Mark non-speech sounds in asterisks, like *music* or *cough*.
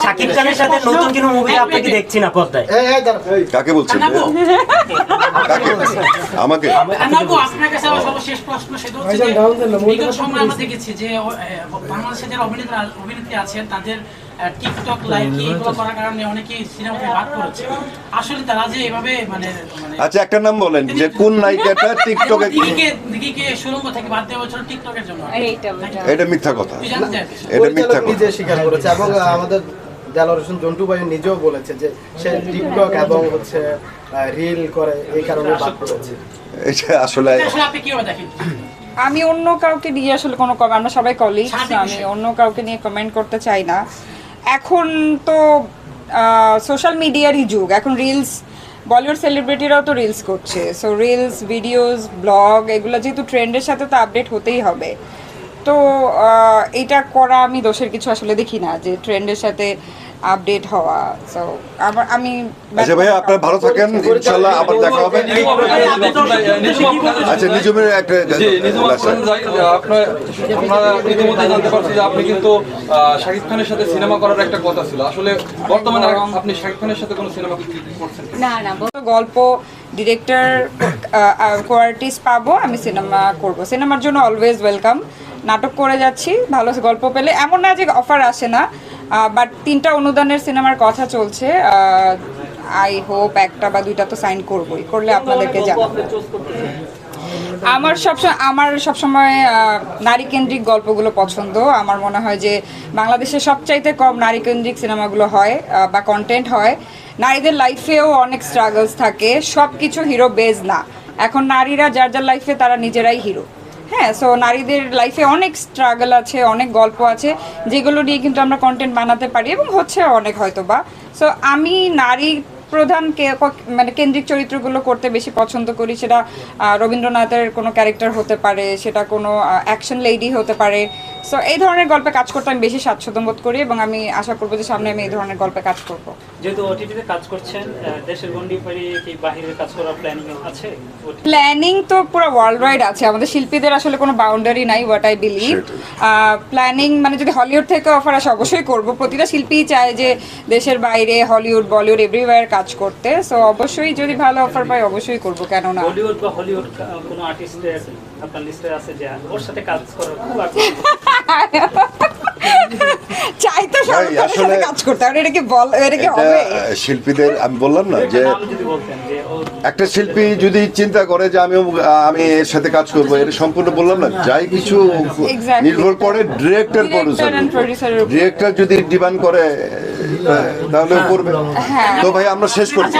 শাকিব খানের সাথে নতুন কোনো মুভি আপনাকে দেখছি না পর্দায়। এই, এই, দাঁড়াও। কাকে বলছেন? কাকে? আমাকে? কানাবো আপনার কাছে আমার সর্বশেষ প্রশ্ন সেটা হচ্ছে বিগত সময় আমরা দেখেছি যে বাংলাদেশে যারা অভিনেতা অভিনেত্রী আছেন তাদের টিকটক লাইক এগুলো করার কারণে অনেকেই সিনেমা থেকে বাদ করেছে আসলে তারা যে এভাবে মানে মানে আচ্ছা একটা নাম বলেন যে কোন নায়িকাটা *laughs* টিকটকে সুরঙ্গ থেকে বাদ দেওয়া হয়েছিল টিকটকের জন্য। এটা মিথ্যা কথা। এটা মিথ্যা নিজে কথা। স্বীকার করেছে এবং আমাদের হোসেন জন্টু ভাই নিজেও বলেছে যে সে টিকটক এবং হচ্ছে রিল করে এই কারণে বাদ করেছে এটা আসলে আসলে আপনি কীভাবে দেখেন? আমি অন্য কাউকে নিয়ে আসলে কোনো কম আমরা সবাই স্বাভাবিক আমি অন্য কাউকে নিয়ে কমেন্ট করতে চাই না। এখন তো সোশ্যাল মিডিয়ারই যুগ। এখন রিলস বলিউড সেলিব্রিটিরাও তো রিলস করছে। সো রিলস ভিডিওস ব্লগ এগুলো যেহেতু ট্রেন্ডের সাথে তো আপডেট হতেই হবে। তো আহ, এটা করা আমি দোষের কিছু আসলে দেখি না যে ট্রেন্ডের সাথে আপডেট হওয়া সো আমার আমি আচ্ছা ভাইয়া আপনারা ভালো থাকেন ইনশাল্লাহ আবার দেখা হবে। আচ্ছা নিজমের একটা জি, নিজুম হাসান যাই, আপনার ইতিমধ্যে জানতে পারছি যে আপনি কিন্তু শাকিব খানের সাথে সিনেমা করার একটা কথা ছিল। আসলে বর্তমানে আপনি শাকিব খানের সাথে কোনো সিনেমা করছেন না না বড় গল্প ডিরেক্টর কো আর্টিস্ট পাবো আমি সিনেমা করব। সিনেমার জন্য অলওয়েজ ওয়েলকাম নাটক করে যাচ্ছি ভালো গল্প পেলে। এমন না যে অফার আসে না বাট তিনটা অনুদানের সিনেমার কথা চলছে আই হোপ একটা বা দুইটা তো সাইন করবই করলে আপনাদেরকে জানাব। আমার সবসময় আমার সবসময় নারী কেন্দ্রিক গল্পগুলো পছন্দ। আমার মনে হয় যে বাংলাদেশে সবচাইতে কম নারী কেন্দ্রিক সিনেমাগুলো হয় বা কন্টেন্ট হয়। নারীদের লাইফেও অনেক স্ট্রাগলস থাকে সব কিছু হিরো বেজ না। এখন নারীরা যার যার লাইফে তারা নিজেরাই হিরো হ্যাঁ সো নারীদের লাইফে অনেক স্ট্রাগল আছে, অনেক গল্প আছে, যেগুলো নিয়ে কিন্তু আমরা কন্টেন্ট বানাতে পারি এবং হচ্ছে অনেক হয়তো বা সো আমি নারী প্রধান মানে কেন্দ্রিক চরিত্রগুলো করতে বেশি পছন্দ করি, সেটা রবীন্দ্রনাথের কোনো ক্যারেক্টার হতে পারে, সেটা কোনো অ্যাকশন লেডি হতে পারে। সো এই ধরনের গল্পে কাজ করতে আমি বেশি স্বাচ্ছন্দ্য বোধ করি এবং আমি আশা করব যে সামনে আমি এই ধরনের গল্পে কাজ করব। যেহেতু ওটিটিতে কাজ করছেন দেশের গন্ডি পেরিয়ে কি বাহিরে কাজ করার প্ল্যানিং আছে? প্ল্যানিং তো পুরো ওয়ার্ল্ড ওয়াইড আছে। আমাদের শিল্পীদের আসলে কোনো বাউন্ডারি নাই হোয়াট আই বিলিভ প্ল্যানিং মানে যদি হলিউড থেকে অফার আসে অবশ্যই করব। প্রতিটা শিল্পীই চায় যে দেশের বাইরে হলিউড বলিউড এভরিওয়্যার কাজ করতে। সো অবশ্যই যদি ভালো অফার পাই অবশ্যই করব কেন না বলিউড বা হলিউড কোনো আর্টিস্টের আপনার লিস্টে আছে যে ওর সাথে কাজ করার খুব *laughs* *laughs* চাই তো সবার সাথে আসলে- কাজ করতে আর এটা কি বল এটা কি হবে? শিল্পীদের আমি বললাম না যে একটা শিল্পী যদি চিন্তা করে যে আমি আমি এর সাথে কাজ করব এটা সম্পূর্ণ বললাম না যাই কিছু নির্ভর করে ডিরেক্টর প্রডিউসার। ডিরেক্টর যদি ডিমান্ড করে তাহলে করবে। হ্যাঁ। তো ভাই আমরা শেষ করছি।